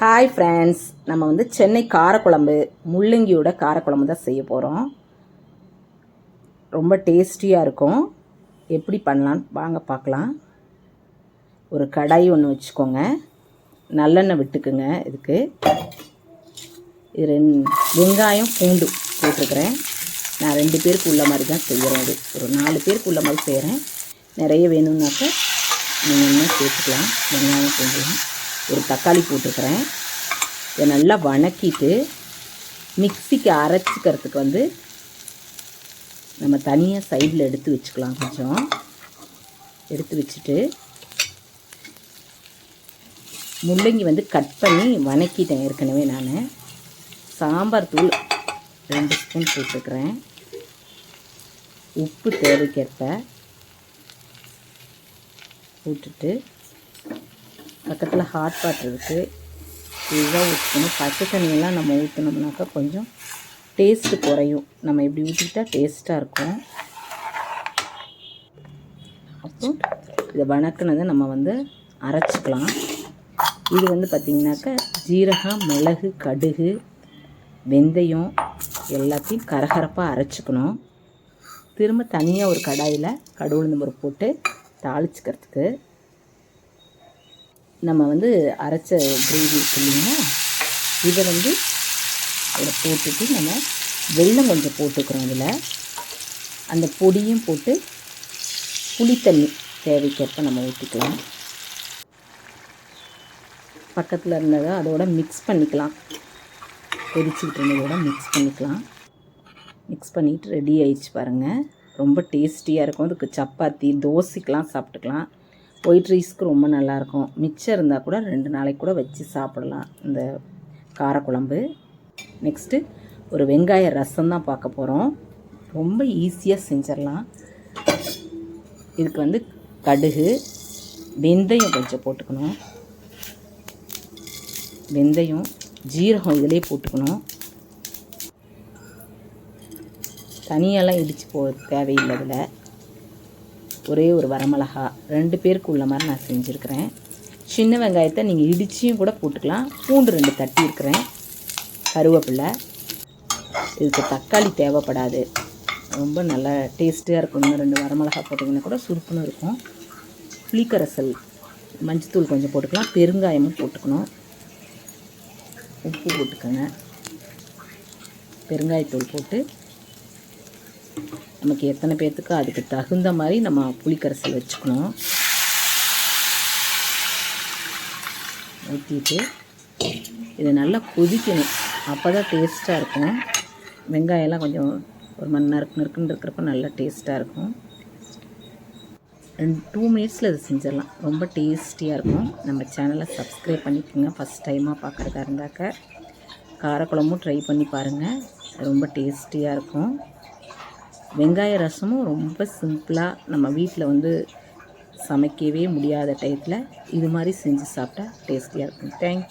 Hi friends நம்ம வந்து சென்னை காரக்குழம்பு முள்ளங்கியோட காரக்குழம்பு தான் செய்ய போகிறோம் ரொம்ப டேஸ்டியாக இருக்கும். எப்படி பண்ணலான்னு வாங்க பார்க்கலாம். ஒரு கடாய் ஒன்று வச்சுக்கோங்க. நல்லெண்ணெய் விட்டுக்குங்க இதுக்கு. இது ரெண்டு வெங்காயம் பூண்டு போட்டிருக்கிறேன். நான் ரெண்டு பேருக்கு உள்ள மாதிரி தான் செய்கிறேன் இது. ஒரு நாலு பேருக்கு உள்ள மாதிரி செய்கிறேன் நிறைய வேணும்னாக்க நீங்கள் இன்னும் சேர்த்துக்கலாம். வெங்காயம் பூண்டுலாம் ஒரு தக்காளி போட்டுக்கிறேன். இதை நல்லா வணக்கிட்டு மிக்சிக்கு அரைச்சிக்கிறதுக்கு வந்து நம்ம தனியாக சைடில் எடுத்து வச்சுக்கலாம் கொஞ்சம். எடுத்து வச்சுட்டு முள்ளங்கி வந்து கட் பண்ணி வணக்கிட்டேன் ஏற்கனவே நான். சாம்பார் தூள் ரெண்டு ஸ்பூன் போட்டுக்கிறேன். உப்பு தேவைக்கேற்ப போட்டுட்டு பக்கத்தில் ஹாட் வாட்டர் இருக்குது இதுதான் ஊற்றணும் பச்சை தண்ணியெல்லாம் நம்ம ஊற்றினோம்னாக்கா கொஞ்சம் டேஸ்ட்டு குறையும். நம்ம இப்படி ஊற்றிக்கிட்டா டேஸ்ட்டாக இருக்கும். அப்போ இதை வணக்கினதை நம்ம வந்து அரைச்சிக்கலாம். இது வந்து பார்த்திங்கனாக்கா ஜீரகம் மிளகு கடுகு வெந்தயம் எல்லாத்தையும் கரகரப்பாக அரைச்சிக்கணும். திரும்ப தனியாக ஒரு கடாயில் கடுகு உளுந்து போட்டு தாளிச்சிக்கிறதுக்கு. நம்ம வந்து அரைச்ச கிரேவி இருக்கு இல்லைங்களா இதை வந்து அதில் போட்டுட்டு நம்ம வெள்ளம் கொஞ்சம் போட்டுக்கிறோம் இதில். அந்த பொடியும் போட்டு புளித்தண்ணி தேவைக்கேற்ப நம்ம ஊற்றிக்கலாம். பக்கத்தில் இருந்ததை அதோட மிக்ஸ் பண்ணிக்கலாம். கொதிச்சுக்கிட்டு இருந்ததோட மிக்ஸ் பண்ணிக்கலாம். மிக்ஸ் பண்ணிவிட்டு ரெடி ஆயிடுச்சு பாருங்கள் ரொம்ப டேஸ்டியாக இருக்கும். அதுக்கு சப்பாத்தி தோசைக்கெலாம் சாப்பிட்டுக்கலாம். ஒயிட் ரைஸ்க்கு ரொம்ப நல்லாயிருக்கும். மிச்சம் இருந்தால் கூட ரெண்டு நாளைக்கு கூட வச்சு சாப்பிடலாம். இந்த காரக்குழம்பு. நெக்ஸ்ட்டு ஒரு வெங்காய ரசம் தான் பார்க்க போகிறோம் ரொம்ப ஈஸியாக செஞ்சிடலாம். இதுக்கு வந்து கடுகு வெந்தயம் கொஞ்சம் போட்டுக்கணும். வெந்தயம் ஜீரகம் இதிலே போட்டுக்கணும். தனியெல்லாம் இடித்து போ தேவையில்லை இதில். ஒரே ஒரு வரமிளகா ரெண்டு பேருக்கு உள்ள மாதிரி நான் செஞ்சுருக்கிறேன். சின்ன வெங்காயத்தை நீங்கள் இடிச்சியும் கூட போட்டுக்கலாம். பூண்டு ரெண்டு தட்டி இருக்கிறேன். கருவேப்பிலை. இதுக்கு தக்காளி தேவைப்படாது. ரொம்ப நல்லா டேஸ்ட்டாக இருக்கும். ரெண்டு வரமிளகா போட்டிங்கன்னா கூட சுருப்புன்னு இருக்கும். புளிக்கரசல் மஞ்சத்தூள் கொஞ்சம் போட்டுக்கலாம். பெருங்காயமும் போட்டுக்கணும். உப்பு போட்டுக்கோங்க. பெருங்காயத்தூள் போட்டு நமக்கு எத்தனை பேர்த்துக்கு அதுக்கு தகுந்த மாதிரி நம்ம புளிக்கரைசல் வச்சுக்கணும். ஊற்றிட்டு இது நல்லா கொதிக்கணும். அப்போ தான் டேஸ்ட்டாக இருக்கும். வெங்காயம்லாம் கொஞ்சம் ஒரு மணி நறுக்கு நறுக்குன்னு இருக்கிறப்ப நல்லா டேஸ்ட்டாக இருக்கும். ரெண்டு டூ மினிட்ஸில் இது செஞ்சிடலாம். ரொம்ப டேஸ்டியாக இருக்கும். நம்ம சேனலை சப்ஸ்கிரைப் பண்ணிக்கோங்க. ஃபஸ்ட் டைமாக பார்க்குறதா இருந்தாக்க காரக்குழம்பும் ட்ரை பண்ணி பாருங்கள் ரொம்ப டேஸ்டியாக இருக்கும். வெங்காய ரசமும் ரொம்ப சிம்பிளாக நம்ம வீட்டில் வந்து சமைக்கவே முடியாத டயத்தில் இது மாதிரி செஞ்சு சாப்பிட்டா டேஸ்டியாக இருக்கும். தேங்க்